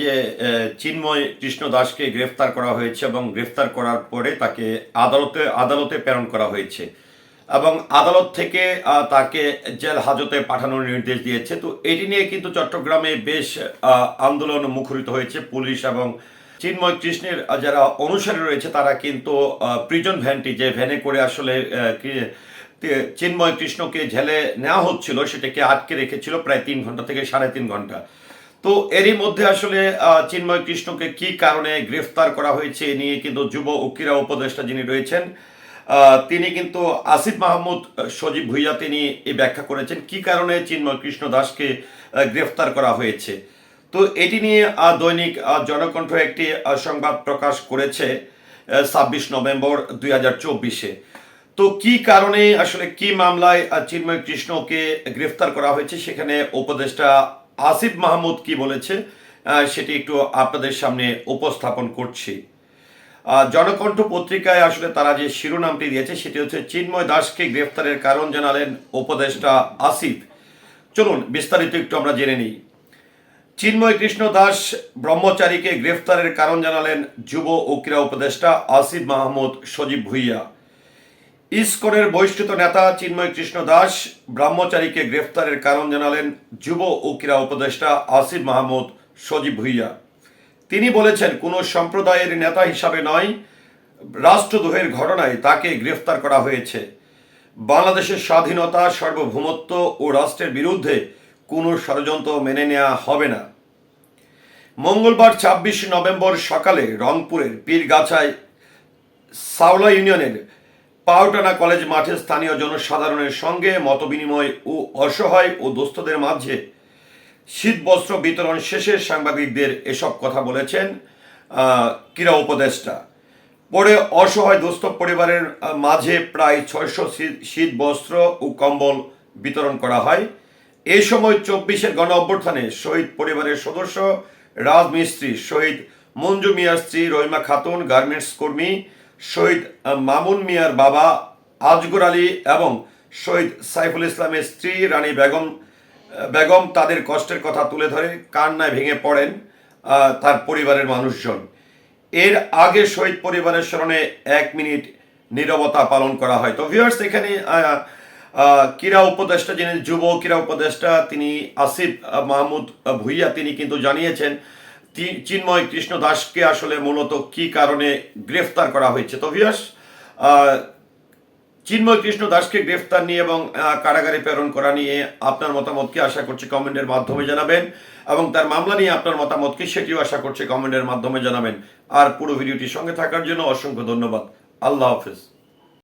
যে চিন্ময় কৃষ্ণ দাসকে গ্রেফতার করা হয়েছে এবং গ্রেফতার করার পরে তাকে আদালতে আদালতে প্রেরণ করা হয়েছে। এবং আদালত থেকে তাকে জেল হাজতে পাঠানোর নির্দেশ দিয়েছে। তো এটি নিয়ে কিন্তু চট্টগ্রামে বেশ আন্দোলন মুখরিত হয়েছে। পুলিশ এবং চিন্ময় কৃষ্ণের যারা অনুসারী রয়েছে, তারা কিন্তু প্রিজন ভ্যানটি যে ভ্যানে করে আসলে চিন্ময় কৃষ্ণকে জেলে নেওয়া হচ্ছিল, সেটাকে আটকে রেখেছিল প্রায় তিন ঘণ্টা থেকে সাড়ে তিন ঘণ্টা। তো এরই মধ্যে আসলে চিন্ময় কৃষ্ণকে কি কারণে গ্রেফতার করা হয়েছে এ নিয়ে কিন্তু যুব ও ক্রীড়া উপদেষ্টা যিনি রয়েছেন তিনি কিন্তু আসিফ মাহমুদ সজীব ভুইয়া তিনি এই ব্যাখ্যা করেছেন কি কারণে চিন্ময় কৃষ্ণ দাসকে গ্রেফতার করা হয়েছে। তো এটি নিয়ে দৈনিক জনকণ্ঠ একটি সংবাদ প্রকাশ করেছে ছাব্বিশ নভেম্বর দুই হাজার চব্বিশে। তো কি কারণে আসলে কি মামলায় চিন্ময় কৃষ্ণকে গ্রেফতার করা হয়েছে সেখানে উপদেষ্টা আসিফ মাহমুদ কি বলেছে? সেটি একটু আপনাদের সামনে উপস্থাপন করছি। জনকণ্ঠ পত্রিকায় আসলে তারা যে শিরোনামটি দিয়েছে, সেটি হচ্ছে চিন্ময় দাসকে গ্রেফতারের কারণ জানালেন উপদেষ্টা আসিফ। চলুন, বিস্তারিত একটু আমরা জেনে নিই। চিন্ময় কৃষ্ণ দাস ব্রহ্মচারীকে গ্রেফতারের কারণ জানালেন যুব ও ক্রীড়া উপদেষ্টা আসিফ মাহমুদ সজীব ভুইয়া। ইসকনের বহিষ্কৃত নেতা চিন্ময় কৃষ্ণ দাস ব্রহ্মচারীকে গ্রেফতারের কারণ জানালেন যুব ও ক্রীড়া উপদেষ্টা আসিফ মাহমুদ সজীব ভুইয়া। তিনি বলেছেন, কোনো সম্প্রদায়ের নেতা হিসাবে নয়, রাষ্ট্রদ্রোহের ঘটনায় তাকে গ্রেফতার করা হয়েছে। বাংলাদেশের স্বাধীনতা, সার্বভৌমত্ব ও রাষ্ট্রের বিরুদ্ধে কোনো ষড়যন্ত্র মেনে নেওয়া হবে না। মঙ্গলবার ছাব্বিশ নভেম্বর সকালে রংপুরের পীরগাছায় সাওলা ইউনিয়নের পাউটানা কলেজ মাঠে স্থানীয় জনসাধারণের সঙ্গে মতবিনিময় ও অসহায় ও দোস্তদের মাঝে শীত বস্ত্র বিতরণ শেষে সাংবাদিকদের এসব কথা বলেছেন ক্রীড়া উপদেষ্টা। পরে অসহায় দুস্থ পরিবারের মাঝে প্রায় ছয়শো শীত বস্ত্র ও কম্বল বিতরণ করা হয়। এই সময় চব্বিশের গণ অভ্যুত্থানে শহীদ পরিবারের সদস্য, রাজমিস্ত্রি শহীদ মঞ্জু মিয়ার স্ত্রী রহিমা খাতুন, গার্মেন্টস কর্মী শহীদ মামুন মিয়ার বাবা আজগর আলী এবং শহীদ সাইফুল ইসলামের স্ত্রী রানী বেগম বেগম তাদের কষ্টের কথা তুলে ধরে কান্নায় ভেঙে পড়েন তার পরিবারের মানুষজন। এর আগে শহীদ পরিবারের স্মরণে এক মিনিট নীরবতা পালন করা হয়। তো ভিউয়ার্স এখানে ক্রীড়া উপদেষ্টা যিনি, যুব ক্রীড়া উপদেষ্টা তিনি আসিফ মাহমুদ ভুইয়া, তিনি কিন্তু জানিয়েছেন চিন্ময় কৃষ্ণ দাসকে আসলে মূলত কি কারণে গ্রেফতার করা হয়েছে? তো আহ, চিন্ময় কৃষ্ণ দাসকে গ্রেফতার নিয়ে এবং কারাগারে প্রেরণ করা নিয়ে আপনার মতামতকে আশা করছি কমেন্টের মাধ্যমে জানাবেন এবং তার মামলা নিয়ে আপনার মতামতকে সেটিও আশা করছি কমেন্টের মাধ্যমে জানাবেন। আর পুরো ভিডিওটির সঙ্গে থাকার জন্য অসংখ্য ধন্যবাদ। আল্লাহ হাফিজ।